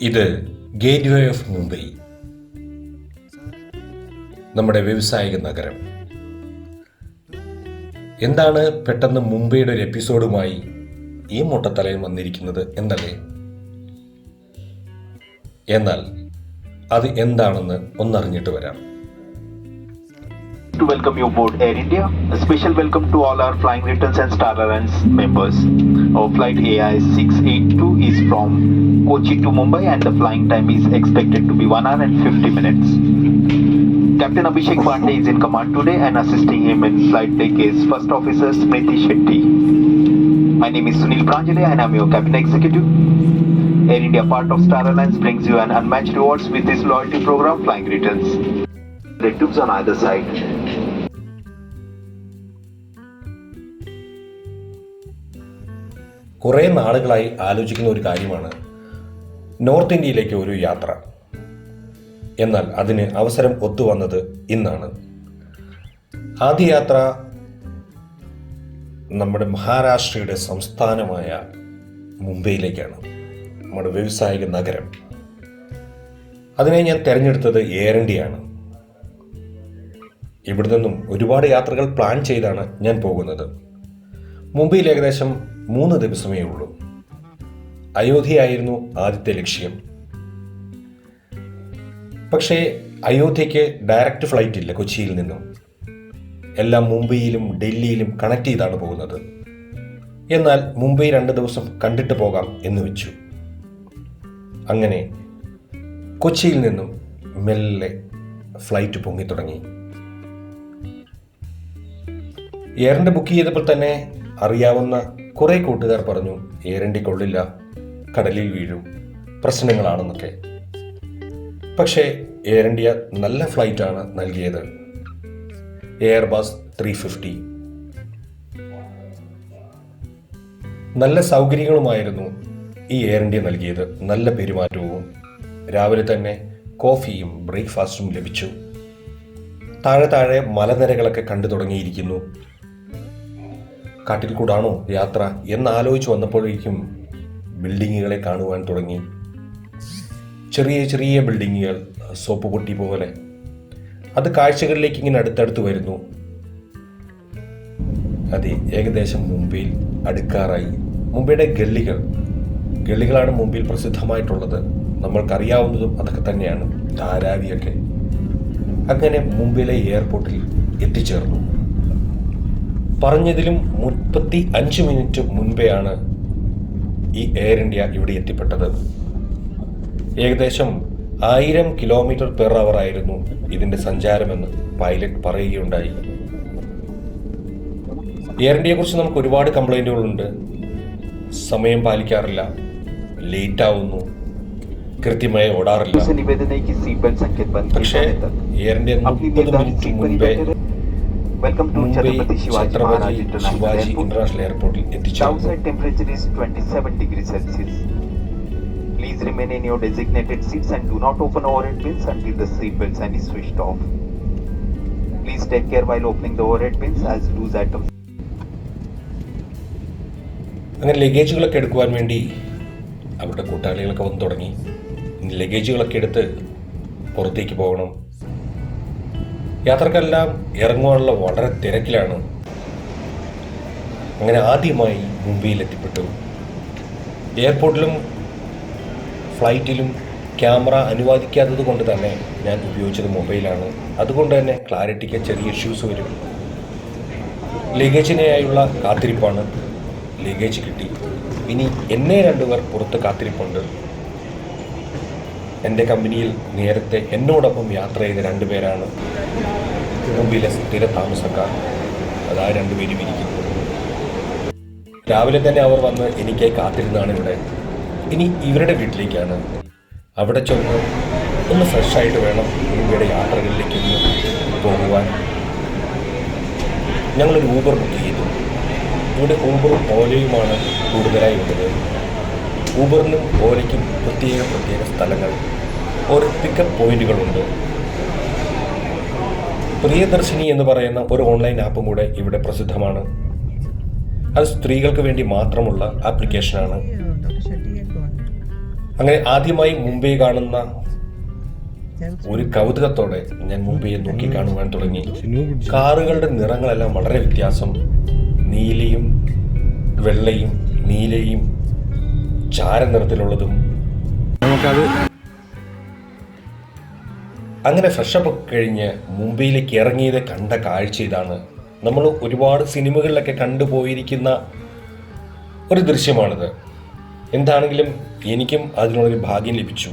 ഇത് gate way of Mumbai. നമ്മുടെ വ്യവസായിക നഗരം. എന്താണ് പെട്ടെന്ന് മുംബൈയുടെ ഒരു എപ്പിസോഡുമായി ഈ മുട്ടത്തലയിൽ വന്നിരിക്കുന്നത് എന്നല്ലേ? എന്നാൽ അത് എന്താണെന്ന് ഒന്നറിഞ്ഞിട്ട് വരാം. To welcome you aboard Air India. A special welcome to all our Flying Returns and Star Alliance members. Our flight AI 682 is from Kochi to Mumbai and the flying time is expected to be 1 hour and 50 minutes. Captain Abhishek Pandey is in command today and assisting him in flight deck is First Officer Smriti Shetty. My name is Sunil Pranjali and I'm your cabin executive. Air India, part of Star Alliance, brings you an unmatched rewards with this loyalty program, Flying Returns. Red tubes on either side. കുറേ നാളുകളായി ആലോചിക്കുന്ന ഒരു കാര്യമാണ് north ഇന്ത്യയിലേക്ക് ഒരു യാത്ര. എന്നാൽ അതിന് അവസരം ഒത്തുവന്നത് ഇന്നാണ്. ആദ്യ യാത്ര നമ്മുടെ മഹാരാഷ്ട്രയുടെ സംസ്ഥാനമായ മുംബൈയിലേക്കാണ് നമ്മുടെ വ്യവസായിക നഗരം. അതിനെ ഞാൻ തിരഞ്ഞെടുത്തത് ഏരണ്ടിയാണ്. ഇവിടെ നിന്നും ഒരുപാട് യാത്രകൾ പ്ലാൻ ചെയ്താണ് ഞാൻ പോകുന്നത്. മുംബൈയിൽ ഏകദേശം മൂന്ന് ദിവസമേ ഉള്ളൂ. അയോധ്യയായിരുന്നു ആദ്യത്തെ ലക്ഷ്യം. പക്ഷേ അയോധ്യയ്ക്ക് ഡയറക്റ്റ് ഫ്ലൈറ്റ് ഇല്ല കൊച്ചിയിൽ നിന്നും. എല്ലാം മുംബൈയിലും ഡൽഹിയിലും കണക്ട് ചെയ്താണ് പോകുന്നത്. എന്നാൽ മുംബൈ രണ്ട് ദിവസം കണ്ടിട്ട് പോകാം എന്ന് വെച്ചു. അങ്ങനെ കൊച്ചിയിൽ നിന്നും മെല്ലെ ഫ്ലൈറ്റ് പൊങ്ങി തുടങ്ങി. എയറിന്റെ ബുക്ക് ചെയ്തപ്പോൾ തന്നെ അറിയാവുന്ന കുറേ കൂട്ടുകാർ പറഞ്ഞു ഏരണ്ടി കൊള്ളില്ല കടലിൽ വീഴും പ്രശ്നങ്ങളാണെന്നൊക്കെ. പക്ഷേ എയർ ഇന്ത്യ നല്ല ഫ്ലൈറ്റാണ് നൽകിയത്. എയർ ബസ് ത്രീ ഫിഫ്റ്റി നല്ല സൗകര്യങ്ങളുമായിരുന്നു ഈ എയർ ഇന്ത്യ നൽകിയത്. നല്ല പെരുമാറ്റവും രാവിലെ തന്നെ കോഫിയും ബ്രേക്ക്ഫാസ്റ്റും ലഭിച്ചു. താഴെ താഴെ മലനിരകളൊക്കെ കണ്ടു തുടങ്ങിയിരിക്കുന്നു. കാട്ടിൽ കൂടാണോ യാത്ര എന്നാലോചിച്ച് വന്നപ്പോഴേക്കും ബിൽഡിങ്ങുകളെ കാണുവാൻ തുടങ്ങി. ചെറിയ ചെറിയ ബിൽഡിങ്ങുകൾ സോപ്പ് പൊട്ടി പോലെ. അത് കാഴ്ചകളിലേക്ക് ഇങ്ങനെ അടുത്തടുത്ത് വരുന്നു. അതെ ഏകദേശം മുംബൈയിൽ അടുക്കാറായി. മുംബൈയുടെ ഗള്ളികൾ. ഗള്ളികളാണ് മുംബൈയിൽ പ്രസിദ്ധമായിട്ടുള്ളത്. നമ്മൾക്കറിയാവുന്നതും അതൊക്കെ തന്നെയാണ്. ധാരാവിയൊക്കെ. അങ്ങനെ മുംബൈയിലെ എയർപോർട്ടിൽ എത്തിച്ചേർന്നു. പറഞ്ഞതിലും മുപ്പത്തി അഞ്ച് മിനിറ്റ് മുൻപെയാണ് ഈ എയർ ഇന്ത്യ ഇവിടെ എത്തിപ്പെട്ടത്. ഏകദേശം ആയിരം കിലോമീറ്റർ പെർ അവർ ആയിരുന്നു ഇതിന്റെ സഞ്ചാരമെന്ന് പൈലറ്റ് പറയുകയുണ്ടായി. എയർ ഇന്ത്യയെ കുറിച്ച് നമുക്ക് ഒരുപാട് കംപ്ലൈന്റുകളുണ്ട് സമയം പാലിക്കാറില്ല. ലേറ്റ് ആവുന്നു. കൃത്യമായി ഓടാറില്ല. പക്ഷേ എയർ ഇന്ത്യ മുപ്പത് മിനിറ്റ് മുൻപേ മുംബൈ ഛത്രപതി ശിവാജി ഇന്റർനാഷണൽ എയർപോർട്ടിൽ എത്തിച്ചേർന്നു Please remain in your designated seats and do not open overhead bins until the seat belt sign is switched off. Please take care while opening the overhead bins as loose items. അങ്ങനെ ലഗേജുകളൊക്കെ എടുക്കുവാൻ വേണ്ടി അവരുടെ കൂട്ടാളികളൊക്കെ വന്നു തുടങ്ങി ലഗേജുകളൊക്കെ എടുത്ത് പുറത്തേക്ക് പോകണം യാത്രക്കാരെല്ലാം ഇറങ്ങുവാനുള്ള വളരെ തിരക്കിലാണ്. അങ്ങനെ ആദ്യമായി മുംബൈയിൽ എത്തിപ്പെട്ടു എയർപോർട്ടിലും ഫ്ലൈറ്റിലും ക്യാമറ അനുവദിക്കാത്തത് കൊണ്ട് തന്നെ ഞാൻ ഉപയോഗിച്ചത് മൊബൈലാണ്. അതുകൊണ്ട് തന്നെ ക്ലാരിറ്റിക്ക് ചെറിയ ഇഷ്യൂസ് വരും. ലഗേജിനായുള്ള കാത്തിരിപ്പാണ്. ലഗേജ് കിട്ടി. ഇനി എന്നെ രണ്ടുപേർ പുറത്ത് കാത്തിരിപ്പുണ്ട്. എന്റെ കമ്പനിയിൽ നേരത്തെ എന്നോടൊപ്പം യാത്ര ചെയ്ത രണ്ടുപേരാണ് മുംബൈയിലെ സ്ഥിര താമസക്കാർ. അതാ രണ്ടുപേരും ഇരിക്കുന്നത് രാവിലെ തന്നെ അവർ വന്ന് എനിക്ക് കാത്തിരുന്നാണ് ഇവിടെ. ഇനി ഇവരുടെ വീട്ടിലേക്കാണ്. അവിടെ ചെന്ന് ഒന്ന് ഫ്രഷായിട്ട് വേണം മുംബൈയുടെ യാത്രകളിലേക്ക് പോകുവാൻ. ഞങ്ങളൊരു ഊബർ ബുക്ക് ചെയ്തു. ഇവിടെ ഊബറും ഓലയുമാണ് കൂടുതലായി ഉള്ളത്. ഊബറിനും ഓലയ്ക്കും പ്രത്യേക പ്രത്യേക സ്ഥലങ്ങൾ. ഒരു പിക്കപ്പ് പോയിന്റുകളുണ്ട്. പ്രിയദർശിനി എന്ന് പറയുന്ന ഒരു ഓൺലൈൻ ആപ്പും കൂടെ ഇവിടെ പ്രസിദ്ധമാണ്. അത് സ്ത്രീകൾക്ക് വേണ്ടി മാത്രമുള്ള ആപ്ലിക്കേഷനാണ് അങ്ങനെ ആദ്യമായി മുംബൈ കാണുന്ന ഒരു കൗതുകത്തോടെ ഞാൻ മുംബൈയെ നോക്കി കാണുവാൻ തുടങ്ങി. കാറുകളുടെ നിറങ്ങളെല്ലാം വളരെ വ്യത്യാസം. നീലയും വെള്ളയും നീലയും ചാരനിറത്തിലുള്ളതും. നമുക്കത് അങ്ങനെ ഫ്രഷപ്പ് കഴിഞ്ഞ് മുംബൈയിലേക്ക് ഇറങ്ങിയത് കണ്ട കാഴ്ച ഇതാണ്. നമ്മൾ ഒരുപാട് സിനിമകളിലൊക്കെ കണ്ടുപോയിരിക്കുന്ന ഒരു ദൃശ്യമാണിത്. എന്താണെങ്കിലും എനിക്കും അതിനുള്ളൊരു ഭാഗ്യം ലഭിച്ചു.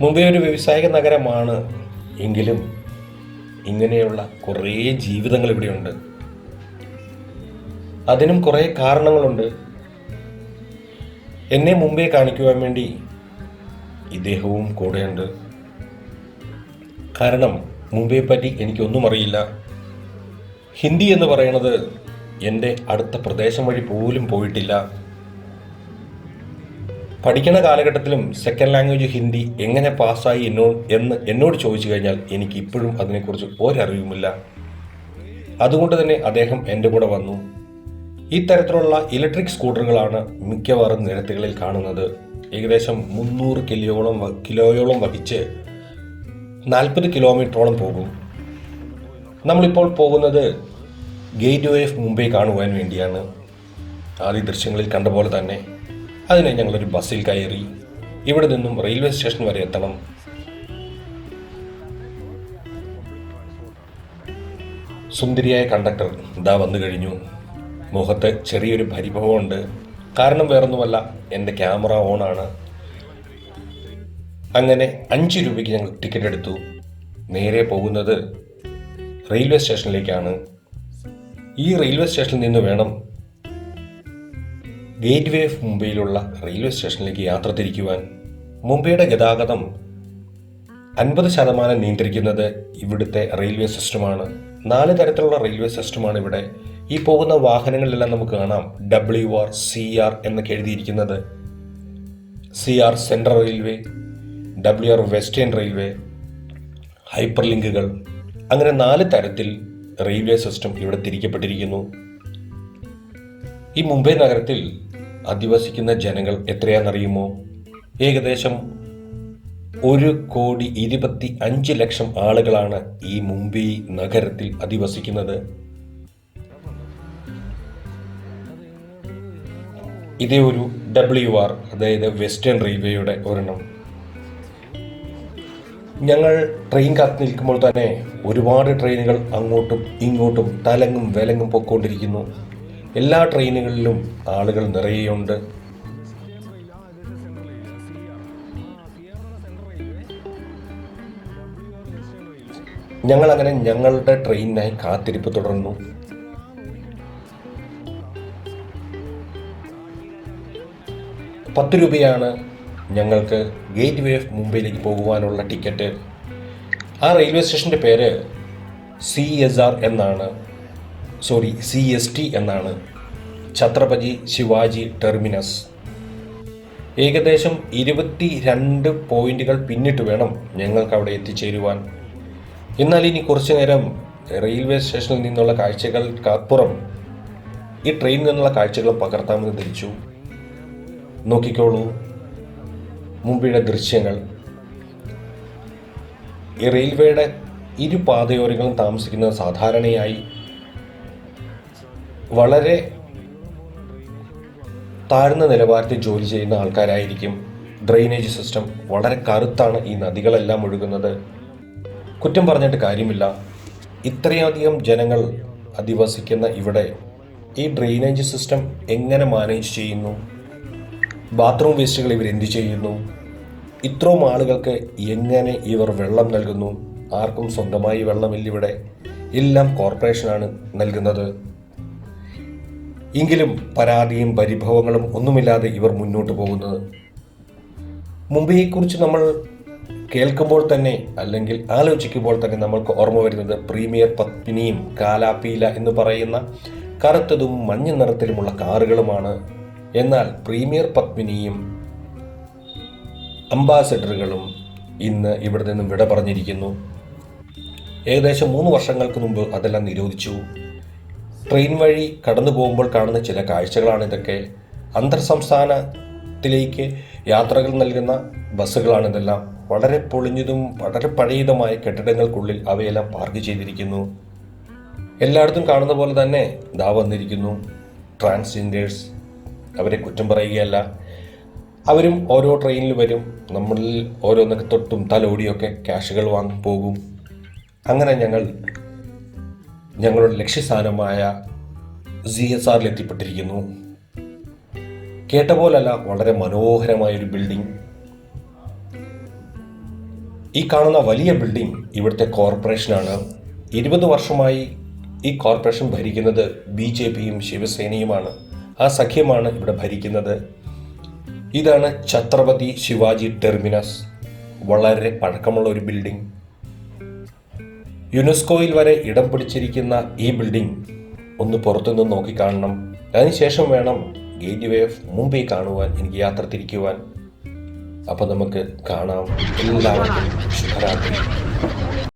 മുംബൈ ഒരു വ്യവസായിക നഗരമാണ് എങ്കിലും ഇങ്ങനെയുള്ള കുറേ ജീവിതങ്ങൾ ഇവിടെയുണ്ട്. അതിനും കുറേ കാരണങ്ങളുണ്ട്. എന്നെ മുമ്പേ കാണിക്കുവാൻ വേണ്ടി ഇദ്ദേഹവും കൂടെയുണ്ട്. കാരണം മുംബൈയെ പറ്റി എനിക്കൊന്നും അറിയില്ല. ഹിന്ദി എന്ന് പറയുന്നത് എന്റെ അടുത്ത പ്രദേശം വഴി പോലും പോയിട്ടില്ല. പഠിക്കണ കാലഘട്ടത്തിലും സെക്കൻഡ് ലാംഗ്വേജ് ഹിന്ദി എങ്ങനെ പാസ്സായി എന്നോ എന്ന് എന്നോട് ചോദിച്ചു കഴിഞ്ഞാൽ എനിക്ക് ഇപ്പോഴും അതിനെക്കുറിച്ച് ഒരറിവുമില്ല. അതുകൊണ്ട് തന്നെ അദ്ദേഹം എന്റെ കൂടെ വന്നു. ഈ തരത്തിലുള്ള ഇലക്ട്രിക് സ്കൂട്ടറുകളാണ് മിക്കവാറും നിരത്തുകളിൽ കാണുന്നത്. ഏകദേശം മുന്നൂറ് കിലോയോളം കിലോയോളം വഹിച്ച് നാൽപ്പത് കിലോമീറ്ററോളം പോകും. നമ്മളിപ്പോൾ പോകുന്നത് ഗേറ്റ് വേ ഓഫ് മുംബൈ കാണുവാൻ വേണ്ടിയാണ്. ആദ്യ ദൃശ്യങ്ങളിൽ കണ്ട പോലെ തന്നെ അതിനെ ഞങ്ങളൊരു ബസ്സിൽ കയറി ഇവിടെ നിന്നും റെയിൽവേ സ്റ്റേഷൻ വരെ എത്തണം. സുന്ദരിയായ കണ്ടക്ടർ ഇതാ വന്നു കഴിഞ്ഞു. മുഖത്ത് ചെറിയൊരു പരിഭവമുണ്ട്. കാരണം വേറൊന്നുമല്ല എന്റെ ക്യാമറ ഓണാണ്. അങ്ങനെ അഞ്ച് രൂപയ്ക്ക് ഞങ്ങൾ ടിക്കറ്റ് എടുത്തു. നേരെ പോകുന്നത് റെയിൽവേ സ്റ്റേഷനിലേക്കാണ്. ഈ റെയിൽവേ സ്റ്റേഷനിൽ നിന്ന് വേണം ഗേറ്റ് വേ ഓഫ് മുംബൈയിലുള്ള റെയിൽവേ സ്റ്റേഷനിലേക്ക് യാത്ര തിരിക്കുവാൻ. മുംബൈയുടെ ഗതാഗതം അൻപത് ശതമാനം നിയന്ത്രിക്കുന്നത് ഇവിടുത്തെ റെയിൽവേ സിസ്റ്റമാണ്. നാല് തരത്തിലുള്ള റെയിൽവേ സിസ്റ്റമാണ് ഇവിടെ ഈ പോകുന്ന വാഹനങ്ങളിലെല്ലാം നമുക്ക് കാണാം. ഡബ്ല്യു ആർ സി ആർ എന്നൊക്കെ എഴുതിയിരിക്കുന്നത്. C R central railway W R western railway hyper ലിങ്കുകൾ അങ്ങനെ നാല് തരത്തിൽ റെയിൽവേ സിസ്റ്റം ഇവിടെ തിരിക്കപ്പെട്ടിരിക്കുന്നു. ഈ മുംബൈ നഗരത്തിൽ അധിവസിക്കുന്ന ജനങ്ങൾ എത്രയാണെന്നറിയുമോ? ഏകദേശം ഒരു കോടി ഇരുപത്തി അഞ്ച് ലക്ഷം ആളുകളാണ് ഈ മുംബൈ നഗരത്തിൽ അധിവസിക്കുന്നത്. ഇതേ ഒരു ഡബ്ല്യു ആർ അതായത് വെസ്റ്റേൺ റെയിൽവേയുടെ ഒരെണ്ണം. ഞങ്ങൾ ട്രെയിൻ കാത്തു നിൽക്കുമ്പോൾ തന്നെ ഒരുപാട് ട്രെയിനുകൾ അങ്ങോട്ടും ഇങ്ങോട്ടും തലങ്ങും വിലങ്ങും പൊക്കോണ്ടിരിക്കുന്നു എല്ലാ ട്രെയിനുകളിലും ആളുകൾ നിറയെയുണ്ട് ഞങ്ങൾ അങ്ങനെ ഞങ്ങളുടെ ട്രെയിനിനായി കാത്തിരിപ്പ് തുടർന്നു. പത്ത് രൂപയാണ് ഞങ്ങൾക്ക് ഗേറ്റ് വേ ഓഫ് മുംബൈയിലേക്ക് പോകുവാനുള്ള ടിക്കറ്റ്. ആ റെയിൽവേ സ്റ്റേഷന്റെ പേര് സി എസ് ആർ എന്നാണ്. സോറി സി എസ് ടി എന്നാണ്. ഛത്രപതി ശിവാജി ടെർമിനസ്. ഏകദേശം ഇരുപത്തി രണ്ട് പോയിന്റുകൾ പിന്നിട്ട് വേണം ഞങ്ങൾക്ക് അവിടെ എത്തിച്ചേരുവാൻ. എന്നാൽ ഇനി കുറച്ചു നേരം റെയിൽവേ സ്റ്റേഷനിൽ നിന്നുള്ള കാഴ്ചകൾക്കപ്പുറം ഈ ട്രെയിനിൽ നിന്നുള്ള കാഴ്ചകൾ പകർത്താമെന്ന് ധരിച്ചു. നോക്കിക്കോളൂ. മുമ്പിലെ ദൃശ്യങ്ങൾ. ഈ റെയിൽവേയുടെ ഇരു പാതയോരങ്ങളും താമസിക്കുന്നത് സാധാരണയായി വളരെ താഴ്ന്ന നിലവാരത്തിൽ ജോലി ചെയ്യുന്ന ആൾക്കാരായിരിക്കും. ഡ്രെയിനേജ് സിസ്റ്റം വളരെ കറുത്താണ് ഈ നദികളെല്ലാം ഒഴുകുന്നത്. കുറ്റം പറഞ്ഞിട്ട് കാര്യമില്ല. ഇത്രയധികം ജനങ്ങൾ അധിവസിക്കുന്ന ഇവിടെ ഈ ഡ്രെയിനേജ് സിസ്റ്റം എങ്ങനെ മാനേജ് ചെയ്യുന്നു? ബാത്റൂം വേസ്റ്റുകൾ ഇവർ എന്തു ചെയ്യുന്നു? ഇത്രയും ആളുകൾക്ക് എങ്ങനെ ഇവർ വെള്ളം നൽകുന്നു? ആർക്കും സ്വന്തമായി വെള്ളമില്ല ഇവിടെ. എല്ലാം കോർപ്പറേഷനാണ് നൽകുന്നത്. എങ്കിലും പരാതിയും പരിഭവങ്ങളും ഒന്നുമില്ലാതെ ഇവർ മുന്നോട്ട് പോകുന്നത്. മുംബൈയെക്കുറിച്ച് നമ്മൾ കേൾക്കുമ്പോൾ തന്നെ അല്ലെങ്കിൽ ആലോചിക്കുമ്പോൾ തന്നെ നമ്മൾക്ക് ഓർമ്മ വരുന്നത് പ്രീമിയർ പത്മിനിയും കാലാപ്പീല എന്ന് പറയുന്ന കറുത്തതും മഞ്ഞ നിറത്തിലുമുള്ള കാറുകളുമാണ് എന്നാൽ പ്രീമിയർ പത്മിനിയും അംബാസഡറുകളും ഇന്ന് ഇവിടെ നിന്നും വിട പറഞ്ഞിരിക്കുന്നു. ഏകദേശം മൂന്ന് വർഷങ്ങൾക്ക് മുമ്പ് അതെല്ലാം നിരോധിച്ചു. ട്രെയിൻ വഴി കടന്നു പോകുമ്പോൾ കാണുന്ന ചില കാഴ്ചകളാണ് ഇതൊക്കെ. അന്തർ സംസ്ഥാനത്തിലേക്ക് യാത്രകൾ നൽകുന്ന ബസ്സുകളാണ് ഇതെല്ലാം. വളരെ പൊളിഞ്ഞതും വളരെ പഴയതുമായ കെട്ടിടങ്ങൾക്കുള്ളിൽ അവയെല്ലാം പാർക്ക് ചെയ്തിരിക്കുന്നു. എല്ലായിടത്തും കാണുന്ന പോലെ തന്നെ ദാ വന്നിരിക്കുന്നു. ട്രാൻസ്ജെൻഡേഴ്സ് അവരെ കുറ്റം പറയുകയല്ല. അവരും ഓരോ ട്രെയിനിൽ വരും. നമ്മളിൽ ഓരോന്നൊക്കെ തൊട്ടും തലോടിയൊക്കെ ക്യാഷുകൾ വാങ്ങി പോകും. അങ്ങനെ ഞങ്ങൾ ഞങ്ങളുടെ ലക്ഷ്യസ്ഥാനമായ സി എസ് ആറിൽ എത്തിപ്പെട്ടിരിക്കുന്നു. കേട്ട പോലല്ല വളരെ മനോഹരമായ ഒരു ബിൽഡിംഗ് ഈ കാണുന്ന വലിയ ബിൽഡിംഗ് ഇവിടുത്തെ കോർപ്പറേഷനാണ് ഇരുപത് വർഷമായി ഈ കോർപ്പറേഷൻ ഭരിക്കുന്നത് ബി ജെ പിയും ശിവസേനയുമാണ്. ആ സഖ്യമാണ് ഇവിടെ ഭരിക്കുന്നത്. ഇതാണ് ഛത്രപതി ശിവാജി ടെർമിനസ്. വളരെ പഴക്കമുള്ള ഒരു ബിൽഡിംഗ് യുനെസ്കോയിൽ വരെ ഇടം പിടിച്ചിരിക്കുന്ന ഈ ബിൽഡിംഗ് ഒന്ന് പുറത്തുനിന്ന് നോക്കിക്കാണണം അതിനുശേഷം വേണം ഗേറ്റ് വേ ഓഫ് മുംബൈ കാണുവാൻ എനിക്ക് യാത്ര തിരിക്കുവാൻ. അപ്പോൾ നമുക്ക് കാണാം. എല്ലാവർക്കും